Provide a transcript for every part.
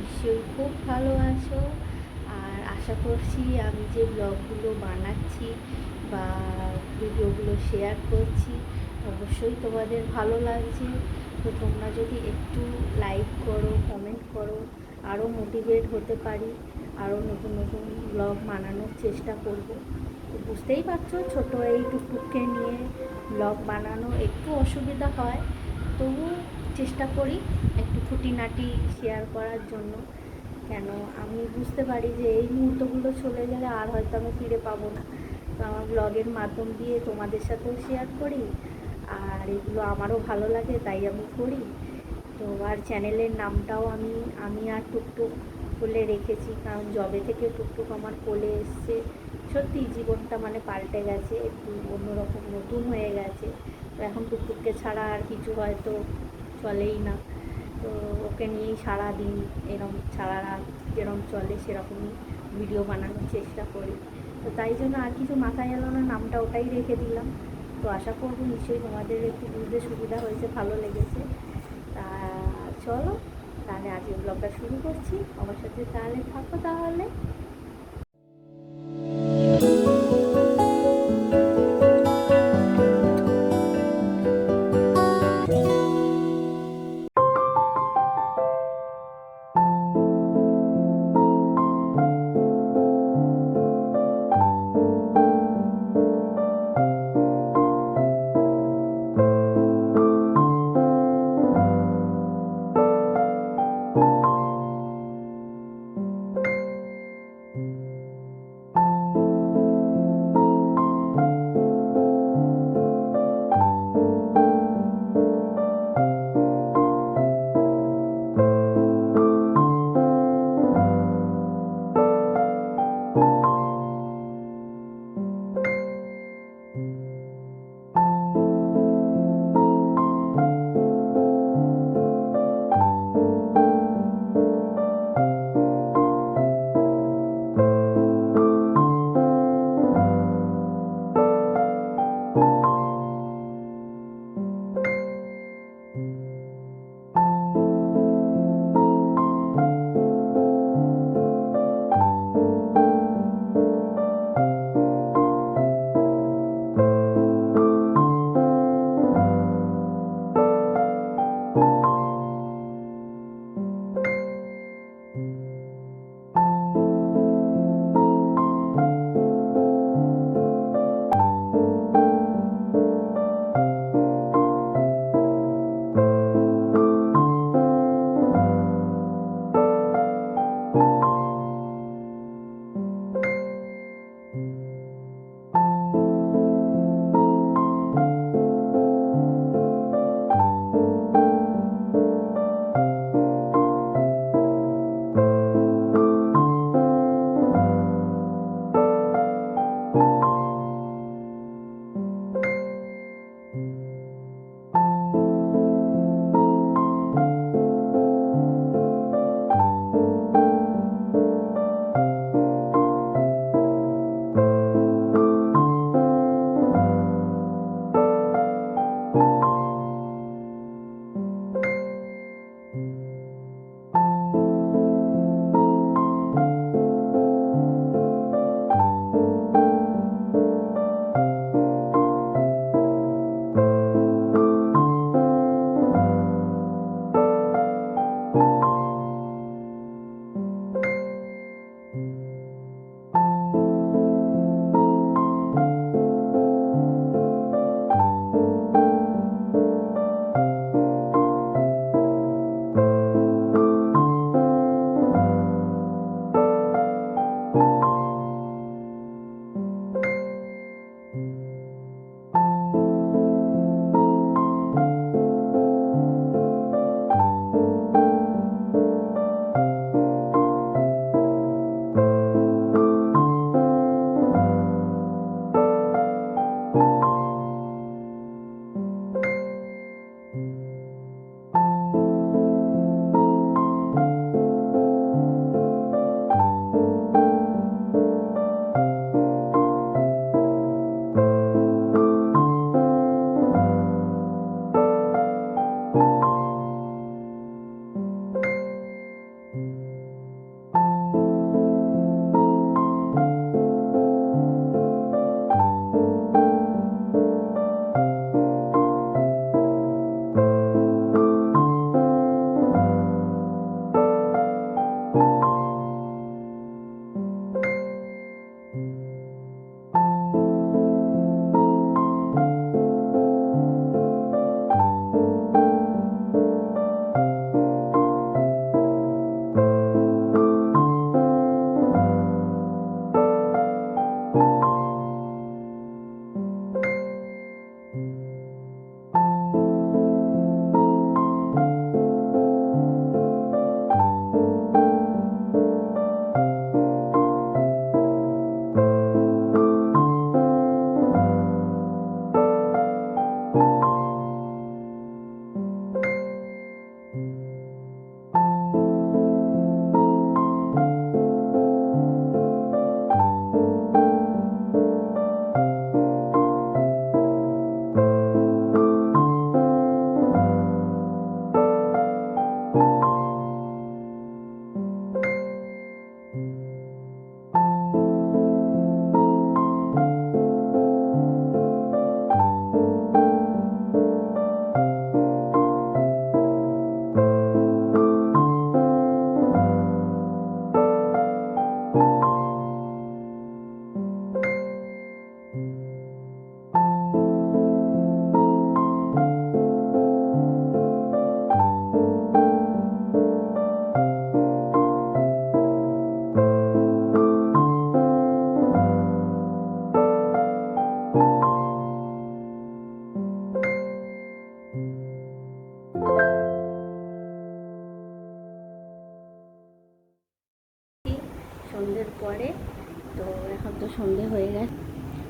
নিশ্চয়ই খুব ভালো আছো। আর আশা করছি আমি যে ব্লগগুলো বানাচ্ছি বা ভিডিওগুলো শেয়ার করছি, অবশ্যই তোমাদের ভালো লাগছে। তো তোমরা যদি একটু লাইক করো কমেন্ট করো আরও মোটিভেট হতে পারি আরও নতুন নতুন ব্লগ বানানোর চেষ্টা করব। তো বুঝতেই পারছ, ছোটো এই টুকটুককে নিয়ে ব্লগ বানানো একটু অসুবিধা হয় তবু চেষ্টা করি খুঁটিনাটি শেয়ার করার জন্য। কেন? আমি বুঝতে পারি যে এই মুহূর্তগুলো চলে গেলে আর হয়তো আমি ফিরে পাবো না। তো আমার ব্লগের মাধ্যম দিয়ে তোমাদের সাথেও শেয়ার করি, আর এগুলো আমারও ভালো লাগে, তাই আমি করি। তো আর চ্যানেলের নামটাও আমি আমি আর টুকটুক বলে রেখেছি, কারণ জবে থেকে টুকটুক আমার কোলে এসছে। সত্যি জীবনটা মানে পাল্টে গেছে, একটু অন্যরকম, নতুন হয়ে গেছে। তো এখন টুকটুককে ছাড়া আর কিছু হয়তো চলেই না। তো ওকে নিয়েই সারাদিন এরম সারা রাত যেরকম চলে সেরকমই ভিডিও বানানোর চেষ্টা করি। তো তাই জন্য আর কিছু মাথায় এলো না, নামটা ওটাই রেখে দিলাম। তো আশা করব নিশ্চয়ই তোমাদের একটু বুঝতে সুবিধা হয়েছে, ভালো লেগেছে। তা চলো, তাহলে আজকে ব্লগটা শুরু করছি। আমার সাথে তাহলে থাকো তাহলে।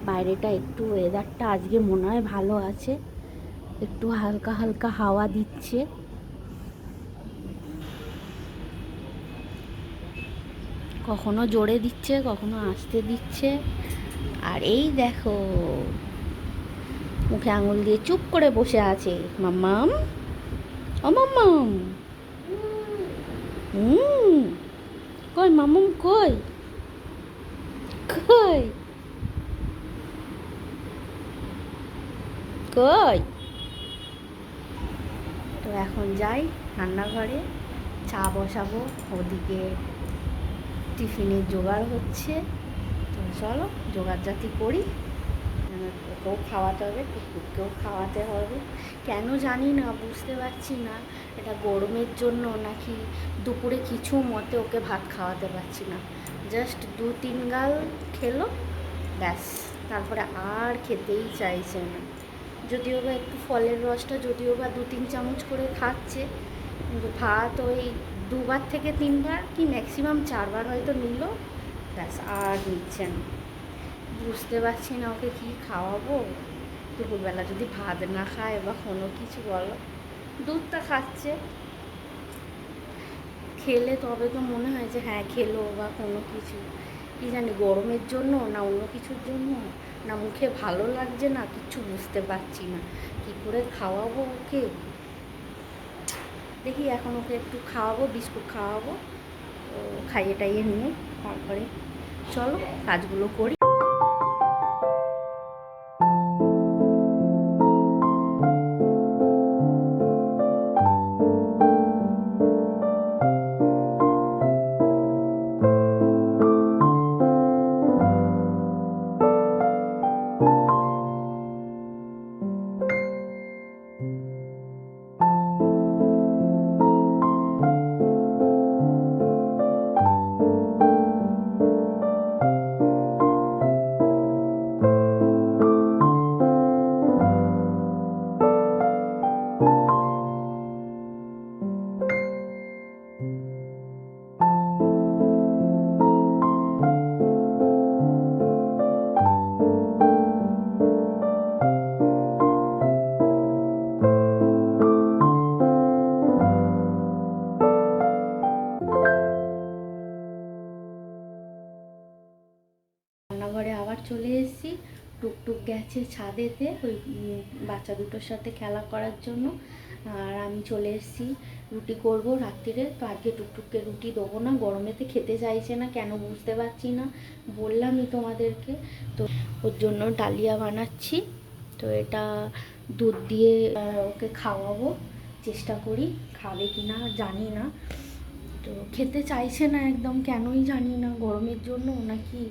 বাইরেটা একটু ওয়েদারটা আজকে মনে হয় ভালো আছে। একটু হালকা হালকা হাওয়া দিচ্ছে। কখনো জোরে দিচ্ছে, কখনো আসতে দিচ্ছে। আর এই দেখো, মুখে আঙুল দিয়ে চুপ করে বসে আছে মাম্মাম। ও মাম্মাম। হুম কই মামুম কই? কই? কই? তো এখন যাই রান্নাঘরে, চা বসাবো, ওদিকে টিফিনের জোগাড় হচ্ছে। তো চলো জোগাড় জাতি করি ওকেও খাওয়াতে হবে, কুকুরকেও খাওয়াতে হবে। কেন জানি না, বুঝতে পারছি না। এটা গরমের জন্য নাকি দুপুরে কিছু মতে ওকে ভাত খাওয়াতে পারছি না। জাস্ট দু তিন গাল খেলো, ব্যাস। তারপরে আর খেতেই চাইছে না। যদিও বা একটু ফলের রসটা যদিও বা দু তিন চামচ করে খাচ্ছে, কিন্তু ভাত ওই দুবার থেকে তিনবার কি ম্যাক্সিমাম চারবার হয়তো নিল, ব্যাস আর নিচ্ছে না। বুঝতে পারছি না ওকে কি খাওয়াবো। দুপুরবেলা যদি ভাত না খায় বা কোনো কিছু বলো, দুধটা খাচ্ছে। খেলে তবে তো মনে হয় যে হ্যাঁ খেলো বা কোনো কিছু। কি জানি গরমের জন্য না অন্য কিছুর জন্য? না মুখে ভালো লাগছে না কিছু বুঝতে পারছি না। কি করে খাওয়াবো ওকে? দেখি এখন ওকে একটু খাওয়াবো, বিস্কুট খাওয়াবো খাইয়ে টাইয়ে নিয়ে তারপরে চলো, কাজগুলো করি। রান্নাঘরে আবার চলে এসেছি। টুকটুক গেছে ছাদেতে ওই বাচ্চা দুটোর সাথে খেলা করার জন্য। আর আমি চলে এসেছি রুটি করব রাত্রিরে। তো আজকে টুকটুককে রুটি দেবো না, গরমেতে খেতে চাইছে না, কেন বুঝতে পারছি না। বললামই তোমাদেরকে। তো ওর জন্য ডালিয়া বানাচ্ছি। তো এটা দুধ দিয়ে ওকে খাওয়াবো। চেষ্টা করি, খাবে কি না জানি না। তো খেতে চাইছে না একদম, কেনই জানি না। গরমের জন্য নাকি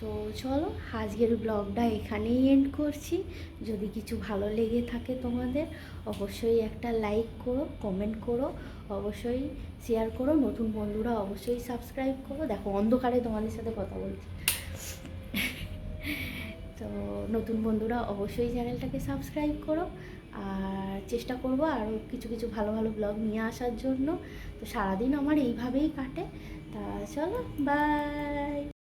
তো চলো, আজকের ব্লগটা এখানেই এন্ড করছি। যদি কিছু ভালো লেগে থাকে তোমাদের, অবশ্যই একটা লাইক করো কমেন্ট করো, অবশ্যই শেয়ার করো। নতুন বন্ধুরা অবশ্যই সাবস্ক্রাইব করো। দেখো, অন্ধকারে তোমাদের সাথে কথা বলছি। তো নতুন বন্ধুরা অবশ্যই চ্যানেলটাকে সাবস্ক্রাইব করো। আর চেষ্টা করব আরও কিছু কিছু ভালো ভালো ব্লগ নিয়ে আসার জন্য। তো সারাদিন আমার এইভাবেই কাটে। তা চলো বাই